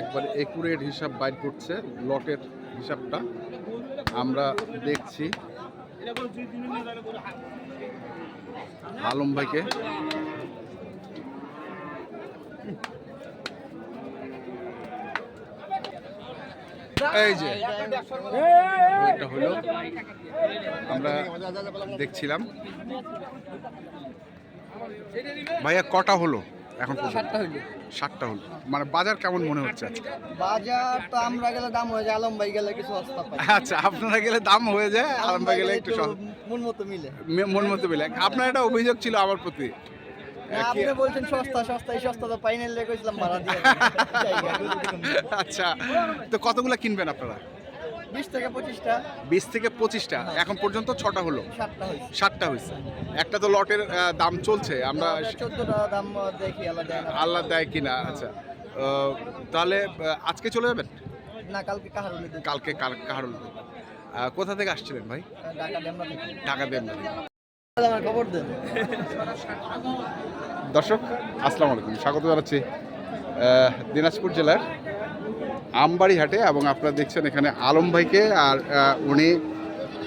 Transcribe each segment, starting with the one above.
একবার একুরেট হিসাব বাইর করছে, লটের হিসাবটা আমরা দেখছি। আলম ভাইকে। এই যে, এটা হলো, আমরা দেখছিলাম। ভাইয়া কটা হলো? এখন? সাতটা হইল। হলো। মানে বাজার কেমন মনে হচ্ছে বাজার তো আমরা গেলে দাম হয়ে যায় আলম ভাই গেলে কিছু সস্তা পাই। আচ্ছা আপনারা গেলে দাম হয়ে যায় আলম ভাই গেলে একটু সস্তা। মন মতো মিলে। মন মতো মিলে। আপনার একটা অভিযোগ ছিল আমার প্রতি। না, আপনি বলছেন সস্তা সস্তা এই সস্তা তো পাই না লেগে কইছিলাম ভাড়া দিয়ে। আচ্ছা তো কতগুলো কিনবেন আপনারা? বিশ থেকে পঁচিশটা। বিশ থেকে পঁচিশটা। এখন পর্যন্ত ছটা হলো। সাতটা হয়েছে। একটা তো লটের দাম চলছে। আমরা চোদ্দটা দাম দেখি। আল্লাহ দেয় কিনা আচ্ছা। তাহলে আজকে চলে যাবেন? না কালকে কাহার হলে দেখি কালকে কাল কাহারুল কোথা থেকে আসছিলেন ভাই? ঢাকা ডেমরা থেকে। খবর দেন। দর্শক আসসালামু আলাইকুম। স্বাগত জানাচ্ছি দিনাজপুর জেলার আমবাড়ি হাটে এবং আপনারা দেখছেন এখানে আলম ভাইকে আর উনি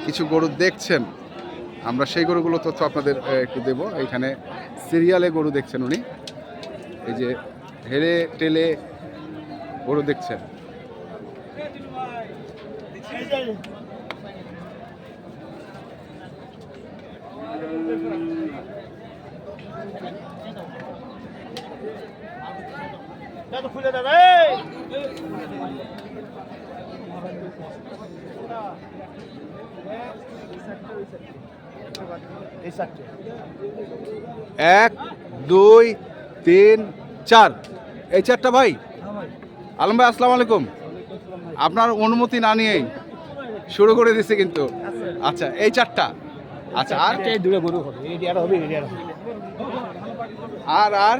কিছু গরু দেখছেন। আমরা সেই গরুগুলো তথ্য আপনাদের একটু দেব। এখানে সিরিয়ালে গরু দেখছেন উনি। এই যে হেলে টেলে গরু দেখছেন। চারটে এক দুই তিন চার। এই চারটা ভাই। আলম ভাই আসসালামু আলাইকুম। আপনার অনুমতি না নিয়েই শুরু করে দিছে কিন্তু। আচ্ছা এই চারটা। আচ্ছা আর? দুটো গরু হবে। আর আর?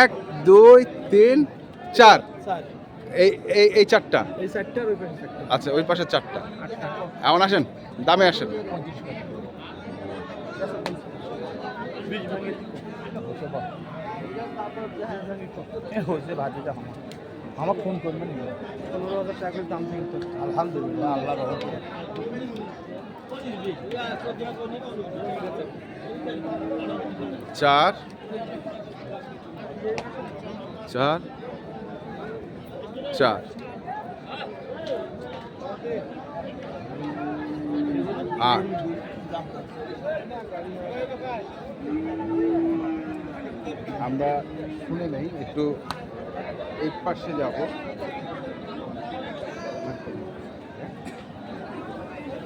এক দুই তিন চার। এই এই এই চারটা? এই চারটা আর ওই পাশে চারটা। আচ্ছা ওই পাশে চারটা। এমন আসেন? দামে আসেন। আমার। ফোন করবেন আলহামদুলিল্লাহ আল্লাহ রহমতে। চার। চার। চার। আট। আমরা শুনে নেই একটু এই পাশে যাব এই যে মাহাজন ভাই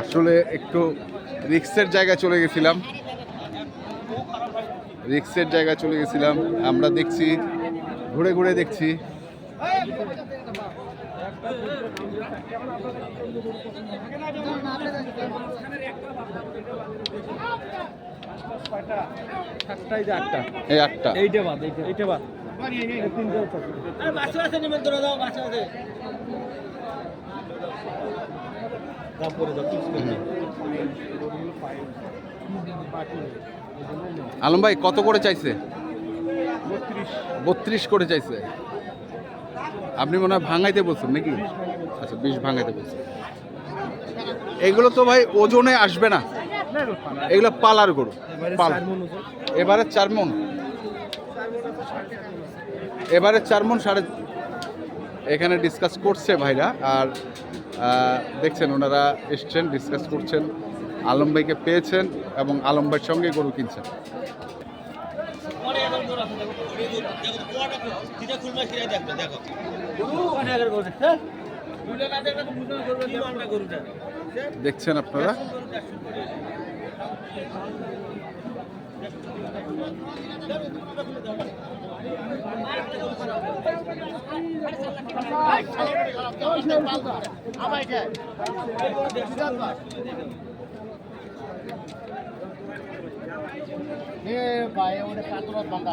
আসলে একটু রিক্সের জায়গায় চলে গেছিলাম। রিক্সের জায়গায় চলে গেছিলাম। আমরা দেখছি ঘুরে ঘুরে দেখছি। এই আটটা। এইটা বাদ এইটা এইটা বাদ আছে নিমন্ত্রণ দাও বাচ্চা আছে দাম আলম ভাই কত করে চাইছে? বত্রিশ। করে চাইছে। আপনি মনে হয় ভাঙাইতে বলছেন নাকি? আচ্ছা বিষ ভাঙাইতে বলছেন। এগুলো তো ভাই ওজনে আসবে না। এগুলো পালার গরু। পাল। এবারে চার মন। এবারে চার মন সাড়ে এখানে ডিসকাস করছে ভাইরা, আর দেখছেন ওনারা এসছেন ডিসকাস করছেন। আলম ভাইকে পেয়েছেন এবং আলম ভাইয়ের সঙ্গে গরু কিনছেন। দেখছেন আপনারা? ভাই ওটা কাতরত বান্ধা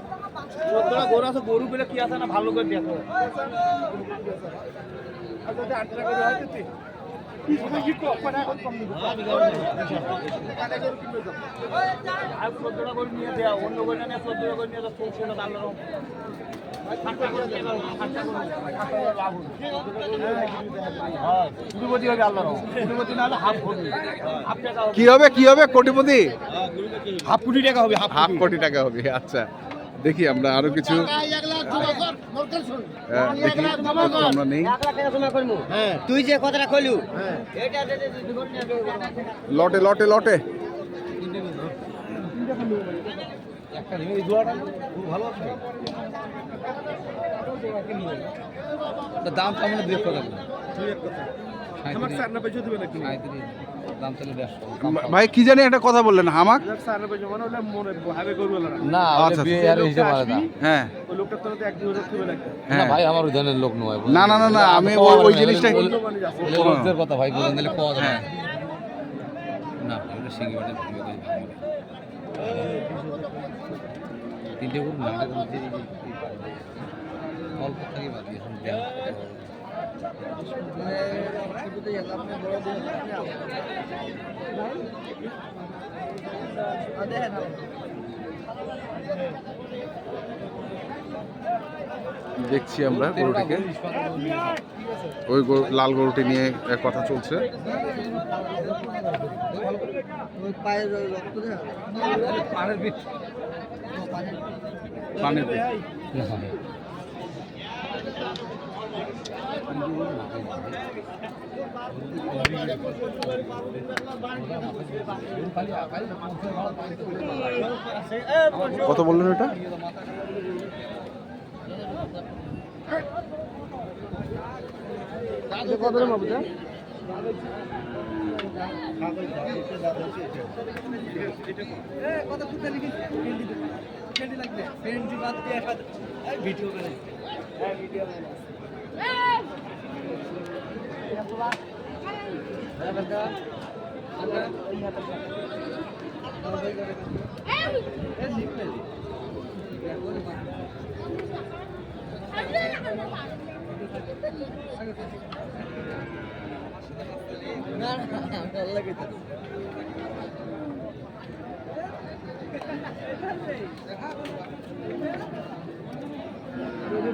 আটটা গরু আছে গরু পেলে কি আছে না ভালো করে দেখো। চোদ্দটা করে নিয়ে দেয়া অন্য করে নিয়ে চোদ্দটা করে নিয়ে ভালো রকম। হ্যাঁ। কি হবে কি হবে কোটিপতি? হাফ কোটি টাকা হবে হাফ হাফ কোটি টাকা হবে আচ্ছা। দেখি আমরা আরও কিছু। আহ, দেখি আমরা নেই। হ্যাঁ তুই যে কথাটা কইলু হ্যাঁ। লটে লটে লটে। দাম কেমন করে ভাই কি জানি একটা কথা বললেন হামাক? না না আচ্ছা, আলাদা হ্যাঁ। না হ্যাঁ। ভাই আমার ওই ধরনের লোক নয় না, না, না, না, আমি ওই- লোকদের কথা ভাই বলেন যাবে। না। করে ভাঙবে তিনটে। অল্প থাকি বাদ দিয়ে দেখছি আমরা গরুটিকে। ওই গরু লাল গরুটি নিয়ে কথা চলছে। পানের বিট পানির দিক। না কত বললেন এটা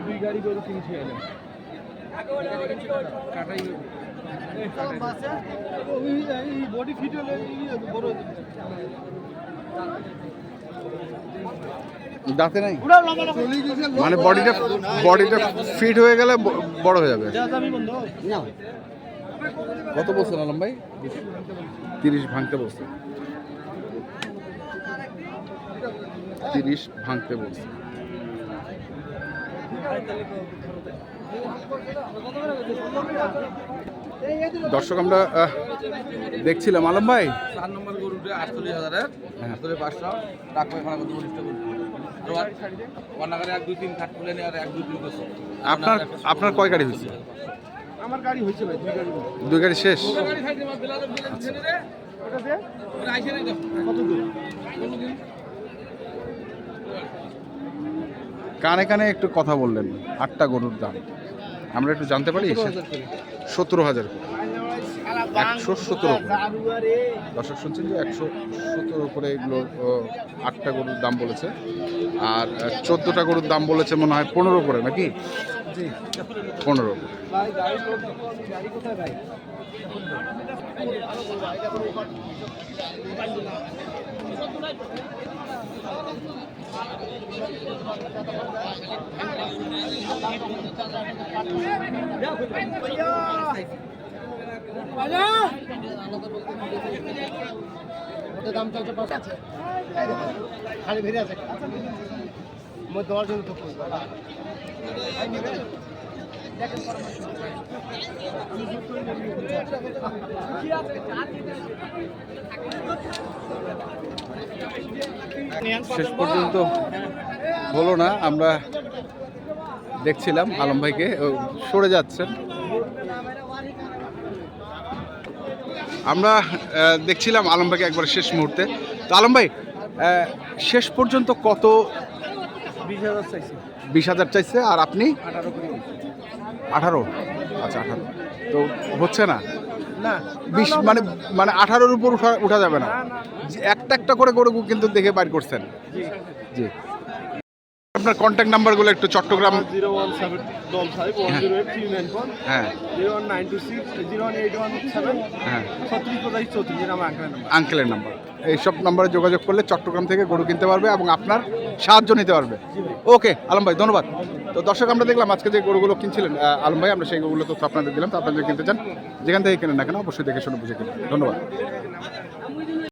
দুই গাড়ি গরু কিনছি এনে কাটাই বডি ফিট হলে বড় দাঁতে নাই মানে বডিটা বডিটা ফিট হয়ে গেলে বড় হয়ে যাবে। কত বলছেন আলম ভাই? তিরিশ ভাঙতে বলছে তিরিশ ভাঙতে বলছে দর্শক আমরা দেখছিলাম। আলম ভাই? চার নম্বর গরুটা আটচল্লিশ হাজারের হ্যাঁ। আটচল্লিশ পাঁচশো। টাকা এখানে কত বলিষ্ঠ গরু। অনাগারে এক দুই তিন খাট খুলে নিয়ে আর এক দুই তিন করছে আপনার আপনার কয় গাড়ি হয়েছে? আমার গাড়ি হয়েছে ভাই দুই গাড়ি। দুই গাড়ি শেষ? কত দূর কানে কানে একটু কথা বললেন আটটা গরুর দাম। আমরা একটু জানতে পারি সতেরো হাজার একশো সতেরো দর্শক শুনছেন যে একশো সতেরো করে এগুলো আটটা গরুর দাম বলেছে। আর চোদ্দোটা গরুর দাম বলেছে মনে হয় পনেরো করে নাকি? পনেরো দাম চলছে খালি ভেরে আছে। মই দশ জন তো শেষ পর্যন্ত হলো না আমরা দেখছিলাম আলম ভাইকে সরে যাচ্ছেন আমরা দেখছিলাম আলম ভাইকে একবার শেষ মুহূর্তে। তো আলম ভাই শেষ পর্যন্ত কত? বিশ হাজার চাইছি। বিশ হাজার চাইছে আর আপনি? আঠারো আঠারো? আচ্ছা আঠারো। তো হচ্ছে না? না। বিশ মানে মানে আঠারোর উপর উঠা উঠা যাবে না। একটা একটা করে গরু কিন্তু দেখে বাইর করছেন। জি। জি। আপনার কন্ট্যাক্ট নাম্বারগুলো একটু Chittagong zero one seven double five one zero eight three nine four হ্যাঁ। Zero one nine two six zero one eight one seven. হ্যাঁ। ছত্রিশ পঁচাশি চৌত্রিশ আমার আঙ্কেলের নাম্বার আঙ্কেলের নাম্বার এইসব নাম্বারে যোগাযোগ করলে চট্টগ্রাম থেকে গরু কিনতে পারবে এবং আপনার সাহায্য নিতে পারবে। ওকে আলম ভাই ধন্যবাদ। তো দর্শক, আমরা দেখলাম আজকে যে গরুগুলো কিনছিলেন আলম ভাই, আমরা সেই গরুগুলো তথ্য আপনাদের দিলাম। তো আপনাদের কিনতে চান, যেখান থেকে কেনেন না কেন, অবশ্যই দেখে শুনে বুঝে কিনবেন ধন্যবাদ।